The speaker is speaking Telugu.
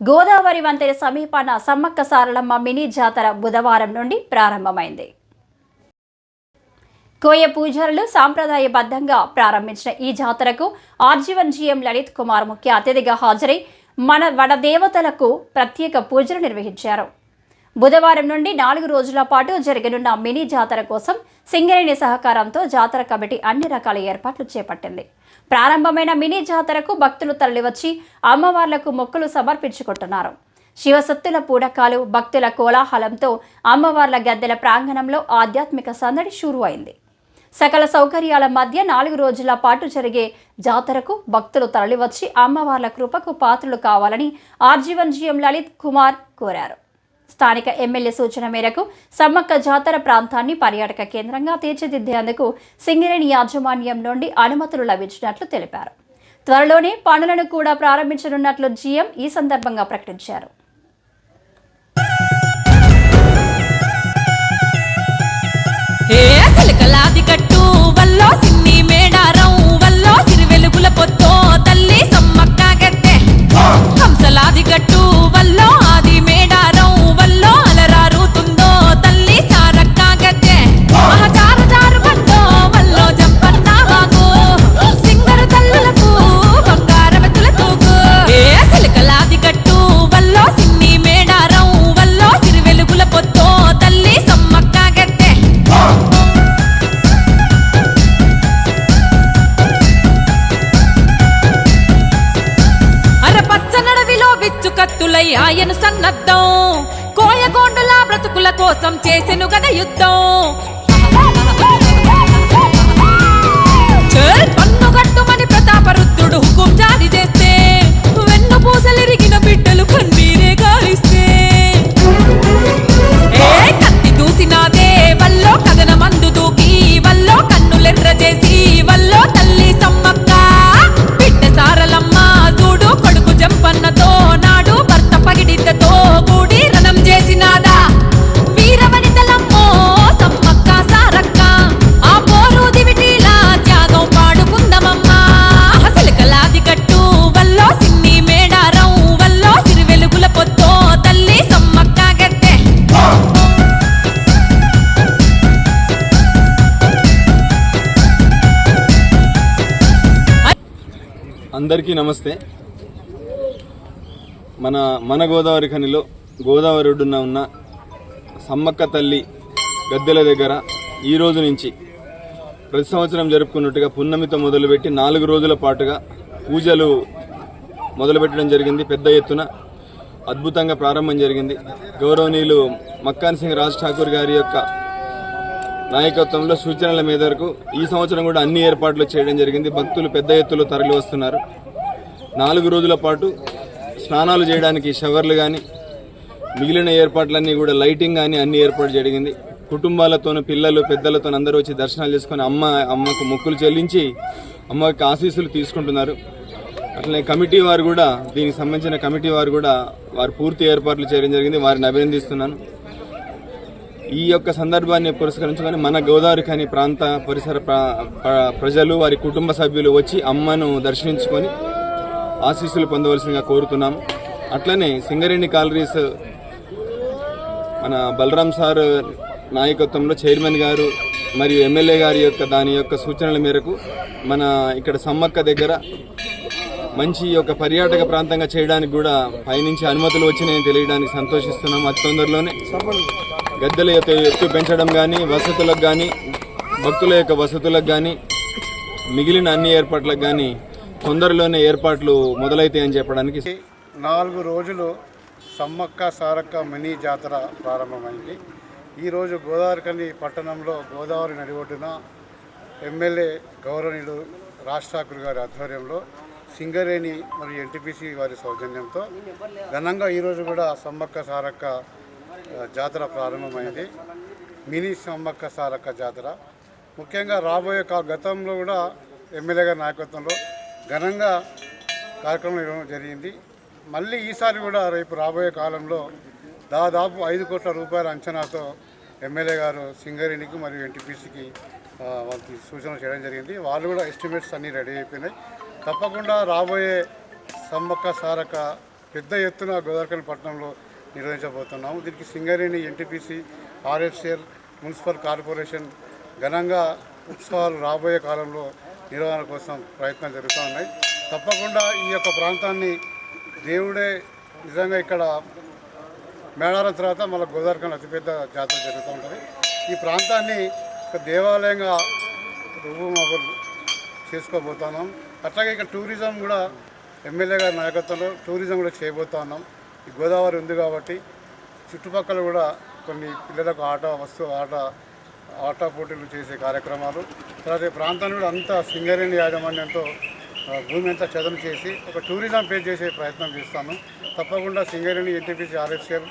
గోదావరి వంతెన సమీపాన సమ్మక్క సారలమ్మ మినీ జాతర బుధవారం నుండి ప్రారంభమైంది. కోయ పూజారులు సాంప్రదాయబద్ధంగా ప్రారంభించిన ఈ జాతరకు ఆర్జీవన్ జీఎం లలిత్ కుమార్ ముఖ్య అతిథిగా హాజరై మన వడదేవతలకు ప్రత్యేక పూజలు నిర్వహించారు. బుధవారం నుండి నాలుగు రోజుల పాటు జరగనున్న మినీ జాతర కోసం సింగరేణి సహకారంతో జాతర కమిటీ అన్ని రకాల ఏర్పాట్లు చేపట్టింది. ప్రారంభమైన మినీ జాతరకు భక్తులు తరలివచ్చి అమ్మవార్లకు మొక్కులు సమర్పించుకుంటున్నారు. శివసత్తుల పూడకాలు భక్తుల కోలాహలంతో అమ్మవార్ల గద్దెల ప్రాంగణంలో ఆధ్యాత్మిక సందడి షురు అయింది సకల సౌకర్యాల మధ్య నాలుగు రోజుల పాటు జరిగే జాతరకు భక్తులు తరలివచ్చి అమ్మవార్ల కృపకు పాత్రలు కావాలని ఆర్జీవన్ జీఎం లలిత్ కుమార్ కోరారు. స్థానిక ఎమ్మెల్యే సూచన మేరకు సమ్మక్క జాతర ప్రాంతాన్ని పర్యాటక కేంద్రంగా తీర్చిదిద్దేందుకు సింగరేణి యాజమాన్యం నుండి అనుమతులు లభించినట్లు తెలిపారు. త్వరలోనే పనులను కూడా ప్రారంభించనున్నట్లు జీఎం ఈ సందర్భంగా ప్రకటించారు. కట్టు వల్లో సిన్ని మేడారం వల్లో సిరివెలుగుల పొత్తో తల్లి సమ్మక్క గట్టు బ్రతుకుల కోసం చేసెను కదా యుద్ధం. చల్ పన్నుగట్టుమని ప్రతాపరుద్రుడు హుకుం జారీ చేస్తే అందరికీ నమస్తే. మన మన గోదావరి ఖనిలో గోదావరి ఒడ్డున ఉన్న సమ్మక్క తల్లి గద్దెల దగ్గర ఈ రోజు నుంచి ప్రతి సంవత్సరం జరుపుకున్నట్టుగా పున్నమితో మొదలుపెట్టి నాలుగు రోజుల పాటుగా పూజలు మొదలుపెట్టడం జరిగింది. పెద్ద ఎత్తున అద్భుతంగా ప్రారంభం జరిగింది. గౌరవనీయులు మక్కాన్ సింగ్ రాజ్ ఠాకూర్ గారి యొక్క నాయకత్వంలో సూచనల మేరకు ఈ సంవత్సరం కూడా అన్ని ఏర్పాట్లు చేయడం జరిగింది. భక్తులు పెద్ద ఎత్తులో తరలి వస్తున్నారు. నాలుగు రోజుల పాటు స్నానాలు చేయడానికి షవర్లు కానీ మిగిలిన ఏర్పాట్లన్నీ కూడా లైటింగ్ కానీ అన్ని ఏర్పాటు జరిగింది. కుటుంబాలతోనూ పిల్లలు పెద్దలతో అందరూ వచ్చి దర్శనాలు చేసుకొని అమ్మ అమ్మకు మొక్కులు చెల్లించి అమ్మకి ఆశీస్సులు తీసుకుంటున్నారు. అట్లనే కమిటీ వారు కూడా దీనికి సంబంధించిన కమిటీ వారు కూడా వారు పూర్తి ఏర్పాట్లు చేయడం జరిగింది. వారిని అభినందిస్తున్నాను. ఈ యొక్క సందర్భాన్ని పురస్కరించుకొని మన గోదావరి కాని ప్రాంత పరిసర ప్రజలు వారి కుటుంబ సభ్యులు వచ్చి అమ్మను దర్శించుకొని ఆశీస్సులు పొందవలసిందిగా కోరుతున్నాము అట్లనే సింగరేణి కాలరీస్ మన బలరాం సార్ నాయకత్వంలో చైర్మన్ గారు మరియు ఎమ్మెల్యే గారి యొక్క దాని యొక్క సూచనల మేరకు మన ఇక్కడ సమ్మక్క దగ్గర మంచి ఒక పర్యాటక ప్రాంతంగా చేయడానికి కూడా పైనుంచి అనుమతులు వచ్చినాయని తెలియడానికి సంతోషిస్తున్నాం. అతి తొందరలోనే గద్దెల యొక్క ఎత్తు పెంచడం కానీ వసతులకు కానీ భక్తుల యొక్క వసతులకు కానీ మిగిలిన అన్ని ఏర్పాట్లకు కానీ తొందరలోనే ఏర్పాట్లు మొదలైతాయని చెప్పడానికి నాలుగు రోజులు సమ్మక్క సారక్క మినీ జాతర ప్రారంభమైంది. ఈరోజు గోదావరికని పట్టణంలో గోదావరి నది ఒడ్డున ఎమ్మెల్యే గౌరవనీయుడు రాజ్ ఠాకూర్ గారి ఆధ్వర్యంలో సింగరేణి మరియు ఎన్టీపీసీ వారి సౌజన్యంతో ఘనంగా ఈరోజు కూడా సమ్మక్క సారక్క జాతర ప్రారంభమైంది. మినీ సమ్మక్క సారక్క జాతర. ముఖ్యంగా రాబోయే కా గతంలో కూడా ఎమ్మెల్యే గారి నాయకత్వంలో ఘనంగా కార్యక్రమం ఇవ్వడం జరిగింది. మళ్ళీ ఈసారి కూడా రేపు రాబోయే కాలంలో దాదాపు ఐదు కోట్ల రూపాయల అంచనాతో ఎమ్మెల్యే గారు సింగరేణికి మరియు ఎన్టీపీసీకి వాళ్ళకి సూచనలు చేయడం జరిగింది. వాళ్ళు కూడా ఎస్టిమేట్స్ అన్నీ రెడీ అయిపోయినాయి. తప్పకుండా రాబోయే సమ్మక్క సారక పెద్ద ఎత్తున గోదావరిఖని పట్టణంలో నిర్వహించబోతున్నాము. దీనికి Singareni NTPC RFCL municipal corporation ఘనంగా ఉత్సవాలు రాబోయే కాలంలో నిర్వహణ కోసం ప్రయత్నాలు జరుగుతూ ఉన్నాయి. తప్పకుండా ఈ యొక్క ప్రాంతాన్ని దేవుడే నిజంగా ఇక్కడ మేడారం తర్వాత మళ్ళీ గోదావరిఖని అతిపెద్ద జాతర జరుగుతూ ఉంటుంది. ఈ ప్రాంతాన్ని ఒక దేవాలయంగా రూపుమాపలు చేసుకోబోతున్నాం. అట్లాగే ఇక్కడ టూరిజం కూడా ఎమ్మెల్యే గారి నాయకత్వంలో టూరిజం కూడా చేయబోతా ఉన్నాం గోదావరి ఉంది కాబట్టి చుట్టుపక్కల కూడా కొన్ని పిల్లలకు ఆట వస్తువు ఆట ఆట పోటీలు చేసే కార్యక్రమాలు తర్వాత ప్రాంతాన్ని కూడా అంతా సింగరేణి యాజమాన్యంతో భూమి అంతా చదును చేసి ఒక టూరిజం పేరు చేసే ప్రయత్నం చేస్తాను. తప్పకుండా సింగరేణి ఎన్టీపీసీ ఆర్ఎస్ఎల్